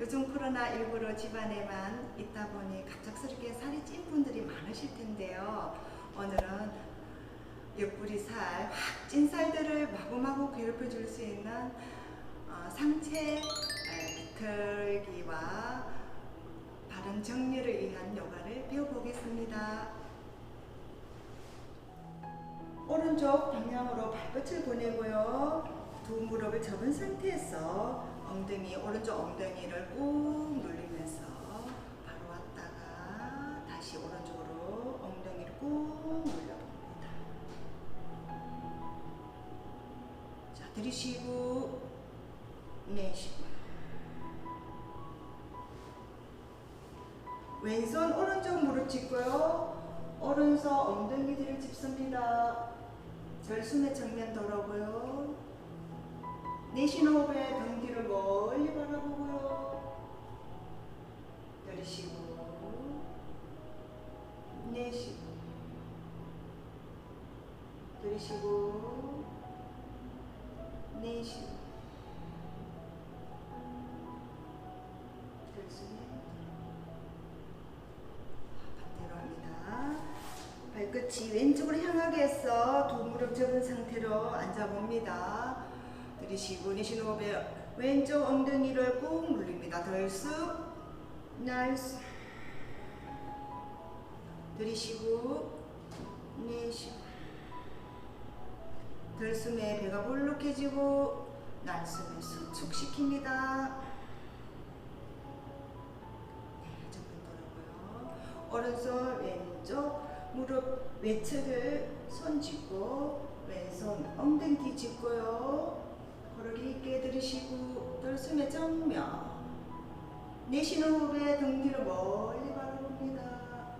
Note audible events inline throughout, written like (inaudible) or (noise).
요즘 코로나19로 집안에만 있다 보니 갑작스럽게 살이 찐 분들이 많으실 텐데요. 오늘은 옆구리 살, 확 찐 살들을 마구마구 괴롭혀 줄 수 있는 어, 상체 에, 비틀기와 바른 정리를 위한 요가를 배워보겠습니다. 오른쪽 방향으로 발끝을 보내고요. 두 무릎을 접은 상태에서 엉덩이, 오른쪽 엉덩이를 꾹 눌리면서 바로 왔다가 다시 오른쪽으로 엉덩이를 꾹 눌러봅니다. 자, 들이쉬고 내쉬고 왼손 오른쪽 무릎 짚고요. 오른손 엉덩이 뒤를 짚습니다. 절순의 정면 돌아보고요. 내쉬는 호흡에 등 뒤를 멀리 바라보고요. 내쉬고 내쉬고 들이쉬고 내쉬고. 발끝이 왼쪽으로 향하게 해서 두 무릎 접은 상태로 앉아봅니다. 들이쉬고 내쉬는 호흡에 왼쪽 엉덩이를 꾹 눌립니다. 덜쑥 날쑥 들이쉬고 내쉬고 들숨에 배가 볼록해지고 날숨에 수축시킵니다. 네, 조금 돌아고요. 오른손 왼쪽 무릎 외측을 손 짚고 왼손 엉덩이 뒤 짚고요. 고르기 있게 들이쉬고 들숨에 정면 내쉬는 호흡에 등 뒤를 멀리 바라봅니다.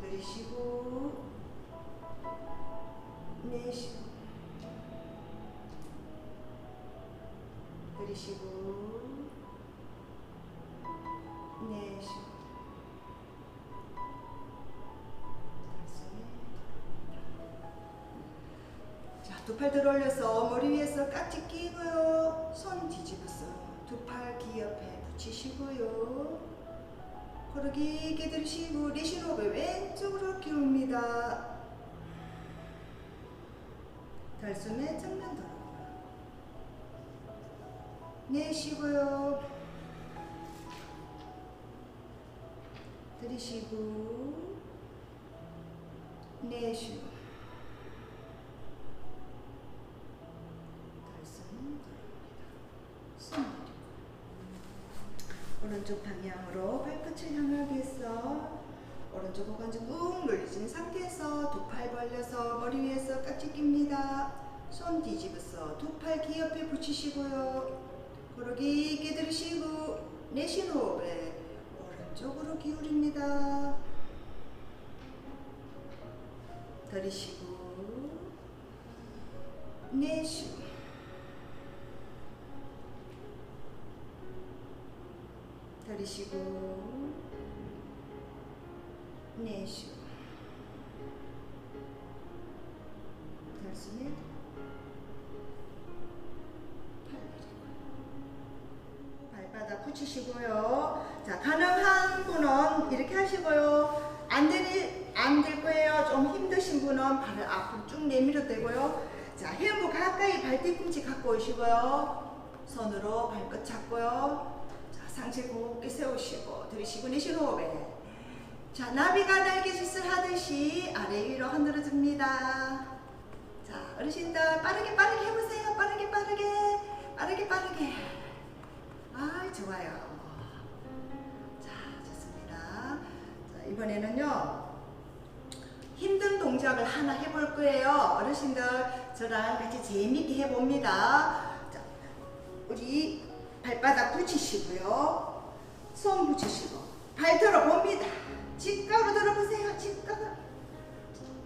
들이쉬고 내쉬고 들이쉬고 팔 들어 올려서 머리 위에서 깍지 끼고요. 손 뒤집어서 두 팔 귀 옆에 붙이시고요. 깊게 들이쉬고 내쉬는 호흡을 왼쪽으로 기웁니다. 달숨에 정면 돌아. 내쉬고요. 들이쉬고 내쉬고 달숨 돌아옵니다. 숨 내리고 오른쪽 방향으로 발끝을 해서 오른쪽 고관절 꾹 눌리신 상태에서 두 팔 벌려서 머리 위에서 깍지 낍니다. 손 뒤집어서 두 팔 귀 옆에 붙이시고요. 고르기 들이쉬고 내쉬는 호흡에 오른쪽으로 기울입니다. 들이쉬고 내쉬고 들이쉬고 내쉬고 발바닥 붙이시고요. 자 가능한 분은 이렇게 하시고요. 안 되니 안 될 거예요. 좀 힘드신 분은 발을 앞으로 쭉 내밀어 대고요. 자 헤엄부 가까이 발 뒤꿈치 갖고 오시고요. 손으로 발끝 잡고요. 자 상체 곱게 세우시고 들이쉬고 내쉬는 호흡에 자 나비가 날개짓을 하듯이 아래 위로 흔들어 줍니다. 자 어르신들 빠르게 빠르게 해보세요. 빠르게 빠르게 빠르게 빠르게. 아 좋아요. 자 좋습니다. 자 이번에는요 힘든 동작을 하나 해볼 거예요. 어르신들 저랑 같이 재밌게 해봅니다. 붙이시고요. 손 붙이시고 발 들어봅니다. 직각으로 들어보세요. 직각으로.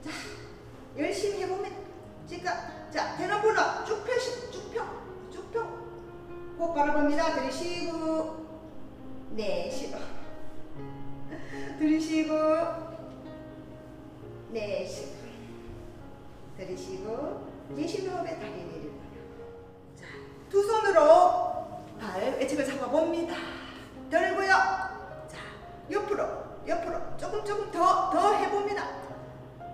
자 열심히 해보면 직각. 자 불어 쭉 펴시 쭉 펴. 쭉 펴. 꼭 바라봅니다. 들이쉬고 내쉬고 (laughs) 들이쉬고 내쉬고 들이쉬고 내쉬는 호흡에 다리 내리고 발 외측을 잡아봅니다. 들고요. 자, 옆으로, 옆으로 조금 조금 더, 더 해봅니다.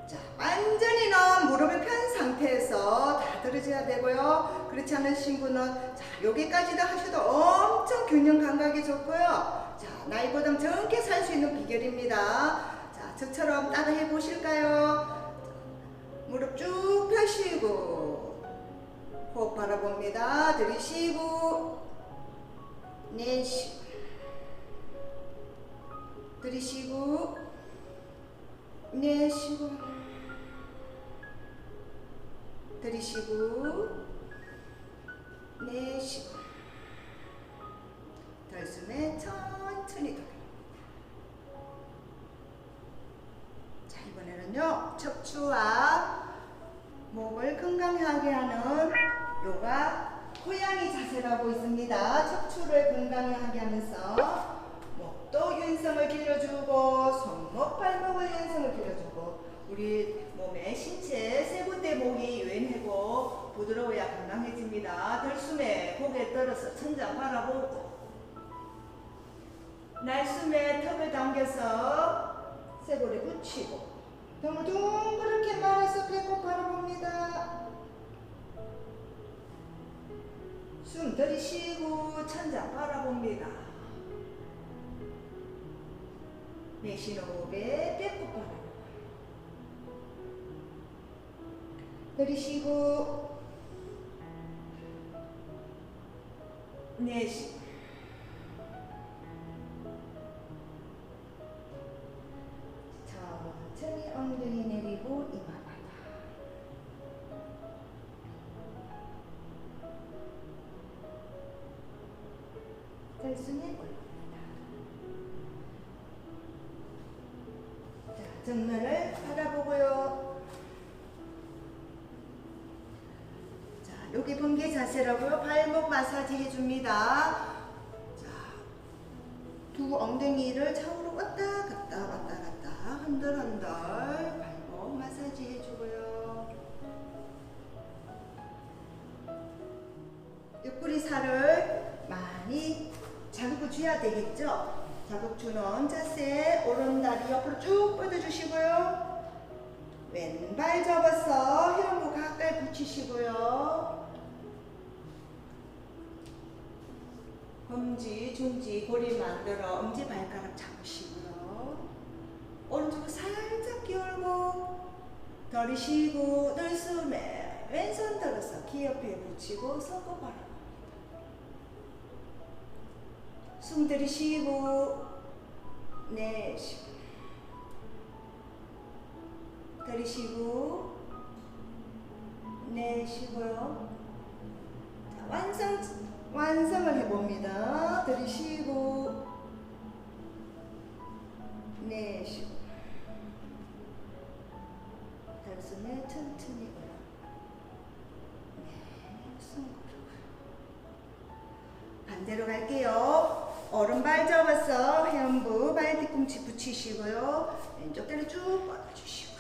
자, 완전히는 무릎을 편 상태에서 다 들어줘야 되고요. 그렇지 않은 친구는 자, 여기까지도 하셔도 엄청 균형 감각이 좋고요. 자, 나이보다 젊게 살 수 있는 비결입니다. 자, 저처럼 따라 해보실까요? 무릎 쭉 펴시고 호흡 바라봅니다. 들이쉬고 내쉬고 들이쉬고 내쉬고 들이쉬고 내쉬고. 덜숨에 천천히 돌려 자 이번에는요 척추와 목을 건강하게 하는 요가 고양이 자세라고 있습니다. 척추를 건강하게 하면서 목도 윤성을 길러주고 손목 발목을 윤성을 길러주고 우리 몸의 신체 세 군데 목이 유연하고 부드러워야 건강해집니다. 들숨에 고개 떨어서 천장 바라보고 날숨에 턱을 당겨서 쇄골에 붙이고 등을 둥그렇게 말아서 배꼽 숨 들이쉬고 천장 바라봅니다. 내쉬는 호흡에 배꼽 바라봅니다. 들이쉬고 내쉬고 자 정면을 바라보고요 자 여기 번개 자세라고요 발목 마사지 해줍니다 자두 엉덩이를 좌우로 왔다 갔다 왔다 갔다 흔들흔들 발목 마사지 해주고요. 옆구리 살을 많이 자극을 줘야 되겠죠? 자극 주는 자세 오른다리 옆으로 쭉 뻗어주시고요. 왼발 접어서 혀부 가까이 붙이시고요. 엄지, 중지, 고리 만들어 엄지 발가락 잡으시고요. 오른쪽으로 살짝 기울고 들이쉬고 들숨에 왼손 들어서 귀 옆에 붙이고 손꼽 바라 숨 들이쉬고 내쉬고 들이쉬고 내쉬고요. 자, 완성 완성을 해봅니다. 들이쉬고 내쉬고 달숨에 천천히 올라. 네, 숨 고르고. 반대로 갈게요. 접어서 회음부 발 뒤꿈치 붙이시고요. 왼쪽 다리 쭉 뻗어주시고.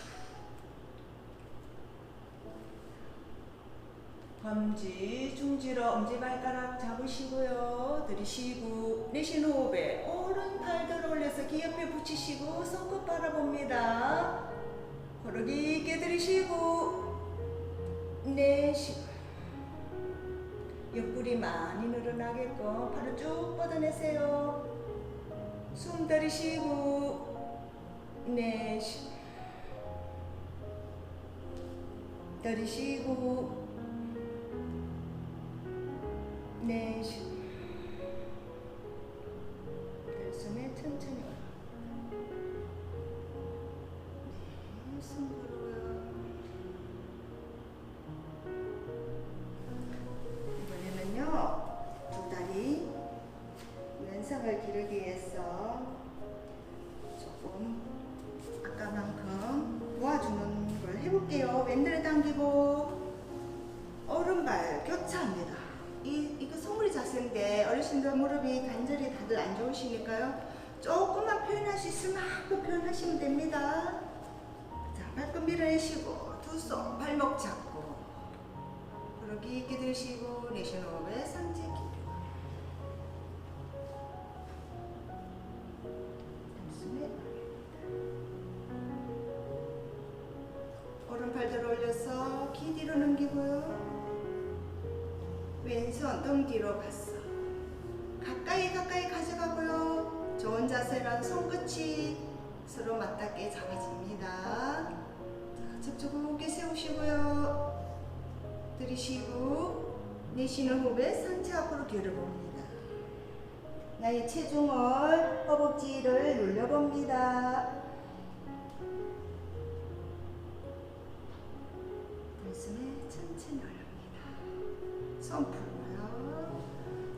검지, 중지로 엄지발가락 잡으시고요. 들이쉬고 내쉬는 호흡에 오른팔 들어 올려서 귀 옆에 붙이시고 손끝 바라봅니다. 호흡 깊게 들이쉬고 내쉬고 옆구리 많이 늘어나게끔 팔을 쭉 뻗어내세요. 숨 들이쉬고 내쉬고 들이쉬고 내쉬 흥비를 내쉬고 두 손 발목 잡고 그리고 깊게 들시고 내쉬는 호흡에 상체 길이 오른팔 들어 올려서 키 뒤로 넘기고요. 왼손 등 뒤로 갔어 가까이 가까이 가져가고요. 좋은 자세란 손끝이 서로 맞닿게 잡아집니다. 자, 접촉하게 세우시고요. 들이쉬고 내쉬는 호흡에 상체 앞으로 기울여봅니다. 나의 체중을 허벅지를 눌려봅니다. 가슴에 천천히 올립니다. 손 풀고요.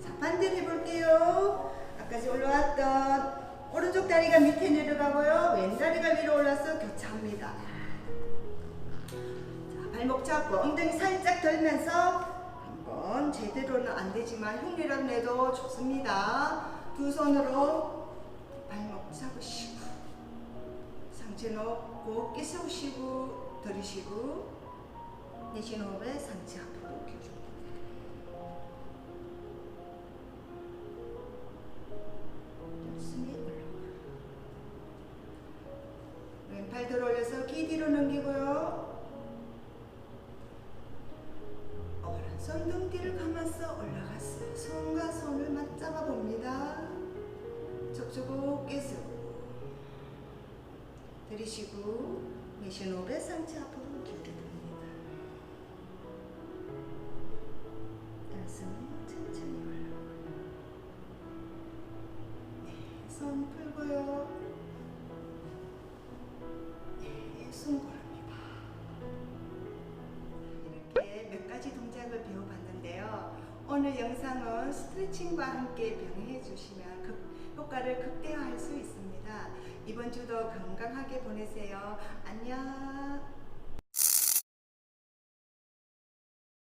자, 반대로 해볼게요. 아까 올라왔던 오른쪽 다리가 밑에 내려가고요. 왼 다리가 위로 올라서 교차합니다. 자, 발목 잡고 엉덩이 살짝 들면서 한번 제대로는 안 되지만 흉내라도 내도 좋습니다. 두 손으로 발목 잡으시고 상체 놓고 어깨 세우시고 들이쉬고 내쉬는 호흡에 상체 앞으로 펴줍니 뒤를 감아서 올라갔어요. 손과 손을 맞잡아 봅니다. 척추고 깨세우고 들이쉬고 내쉬는 호흡에 상체 앞으로 기울여봅니다. 가슴이 천천히 올라오고요. 네, 손 풀고요. 네, 숨 오늘 영상은 스트레칭과 함께 병행해 주시면 극- 효과를 극대화할 수 있습니다. 이번 주도 건강하게 보내세요. 안녕.